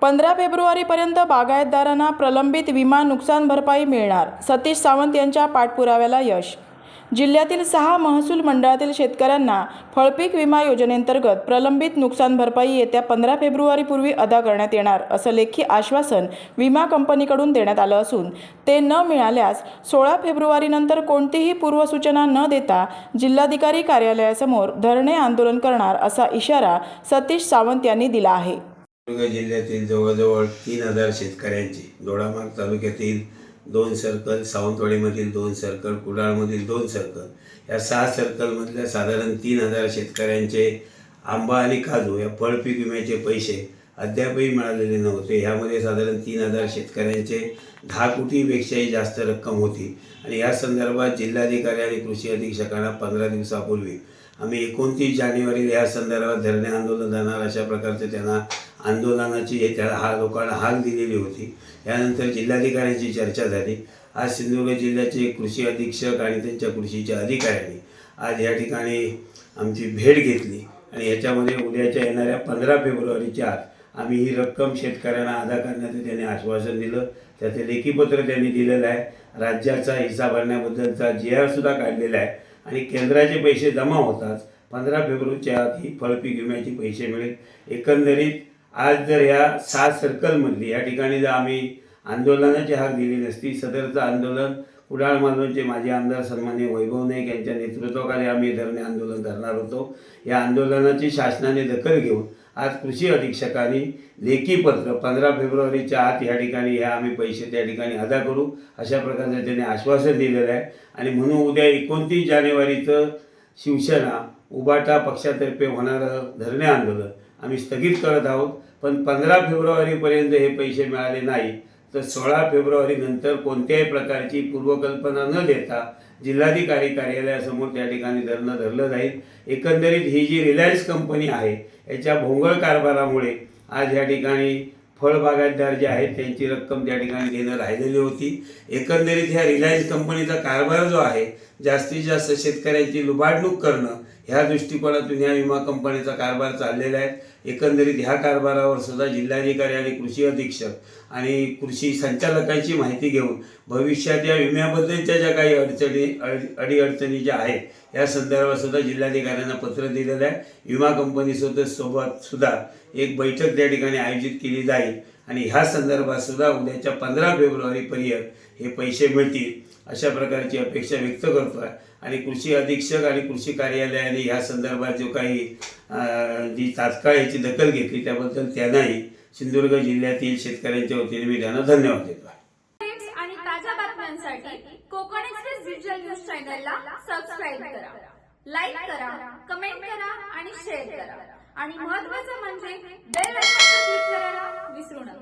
पंधरा फेब्रुवारीपर्यंत बागायतदारांना प्रलंबित विमा नुकसान भरपाई मिळणार सतीश सावंत यांच्या पाठपुराव्याला यश. जिल्ह्यातील सहा महसूल मंडळातील शेतकऱ्यांना फळपीक विमा योजनेअंतर्गत प्रलंबित नुकसान भरपाई येत्या पंधरा फेब्रुवारीपूर्वी अदा करण्यात येणार असं लेखी आश्वासन विमा कंपनीकडून देण्यात आलं असून ते न मिळाल्यास सोळा फेब्रुवारीनंतर कोणतीही पूर्वसूचना न देता जिल्हाधिकारी कार्यालयासमोर धरणे आंदोलन करणार असा इशारा सतीश सावंत यांनी दिला आहे. सिंधुदुर्ग जिल्ह्यातील जवळजवळ तीन हजार शेतकऱ्यांची दोडामार्ग तालुक्यातील दोन सर्कल सावंतवाडीमधील दोन सर्कल कुडाळमधील दोन सर्कल या सहा सर्कलमधल्या साधारण तीन हजार शेतकऱ्यांचे आंबा आणि काजू या फळपीक विम्याचे पैसे अद्यापही मिळालेले नव्हते. ह्यामध्ये साधारण तीन हजार शेतकऱ्यांचे दहा कोटीपेक्षाही जास्त रक्कम होती. आणि या संदर्भात जिल्हाधिकारी आणि कृषी अधीक्षकांना पंधरा दिवसापूर्वी आम्ही एकोणतीस जानेवारीला या संदर्भात धरणे आंदोलन जाणार. अशा प्रकारचं त्यांना आंदोलनाची हे त्याला हा लोकांना हाक दिलेली होती. यानंतर जिल्हाधिकाऱ्यांची चर्चा झाली. आज सिंधुदुर्ग जिल्ह्याचे कृषी अधीक्षक आणि त्यांच्या कृषीच्या अधिकाऱ्यांनी आज या ठिकाणी आमची भेट घेतली. आणि याच्यामध्ये उद्याच्या येणाऱ्या पंधरा फेब्रुवारीच्या आत आम्ही ही रक्कम शेतकऱ्यांना अदा करण्याचं त्यांनी आश्वासन दिलं. त्याचे लेखीपत्र त्यांनी दिलेलं आहे. राज्याचा हिस्सा भरण्याबद्दलचा जी आर सुद्धा काढलेला आहे. आणि केंद्राचे पैसे जमा होतात पंधरा फेब्रुवारीच्या आत ही फळपीक विम्याचे पैसे मिळेल. एकंदरीत आज जर ह्या सात सर्कलमधली या ठिकाणी जर आम्ही आंदोलनाची हाक दिली नसती सदरचं आंदोलन कुडाळ मालवणचे माजी आमदार सन्मान्य वैभव नाईक यांच्या नेतृत्वाखाली आम्ही धरणे आंदोलन करणार होतो. या आंदोलनाची शासनाने दखल घेऊन आज कृषी अधीक्षकांनी लेखी पत्र पंधरा फेब्रुवारीच्या आत या ठिकाणी ह्या आम्ही पैसे त्या ठिकाणी अदा करू अशा प्रकारचं त्यांनी आश्वासन दिलेलं आहे. आणि म्हणून उद्या एकोणतीस जानेवारीचं शिवसेना उबाटा पक्षातर्फे होणारं धरणे आंदोलन आम्ही स्थगित करत आहोत. पण पंधरा फेब्रुवारीपर्यंत हे पैसे मिळाले नाही तर सोळा फेब्रुवारीनंतर कोणत्याही प्रकारची पूर्वकल्पना न देता जिल्हाधिकारी कार्यालयासमोर त्या ठिकाणी धरणं धरलं जाईल. एकंदरीत ही जी रिलायन्स कंपनी आहे याच्या भोंगळ कारभारामुळे आज या ठिकाणी फळबागायतदार जे आहेत त्यांची रक्कम त्या ठिकाणी देणं राहिलेली होती. एकंदरीत ह्या रिलायन्स कंपनीचा कारभार जो आहे जास्तीत जास्त शेतकऱ्यांची लुबाडणूक करणं ह्या दृष्टिकोनातून ह्या विमा कंपनीचा कारभार चाललेला आहे. एकंदरीत ह्या कारभारावर सुद्धा जिल्हाधिकारी आणि कृषी अधीक्षक आणि कृषी संचालकांची माहिती घेऊन भविष्यात या विम्याबद्दलच्या ज्या काही अडचणी अड अडीअडचणी ज्या आहेत या संदर्भात सुद्धा जिल्हाधिकाऱ्यांना पत्र दिलेलं आहे. विमा कंपनीसोबत सोबत सुद्धा एक बैठक त्या ठिकाणी आयोजित केली जाईल. आणि ह्या संदर्भात सुद्धा उद्याच्या पंधरा फेब्रुवारीपर्यंत हे पैसे मिळतील अशा प्रकारची अपेक्षा व्यक्त करतो आहे आणि कृषी अधीक्षक आणि कृषी कार्यालयाने ह्या संदर्भात जो काही जी तात्काळ याची दखल घेतली त्याबद्दल त्यांनाही सिंधुदुर्ग जिल्ह्यातील शेतकऱ्यांच्या वतीने मी त्यांना धन्यवाद देतो. आहे आणि ताज्या बातम्यांसाठी कोकण एक्सप्रेस डिजिटल न्यूज चॅनलला सबस्क्राईब करा. लाईक करा कमेंट करा आणि शेअर करा. आणि महत्वाचं म्हणजे बेल आयकॉनवर क्लिक करायला विसरू नका.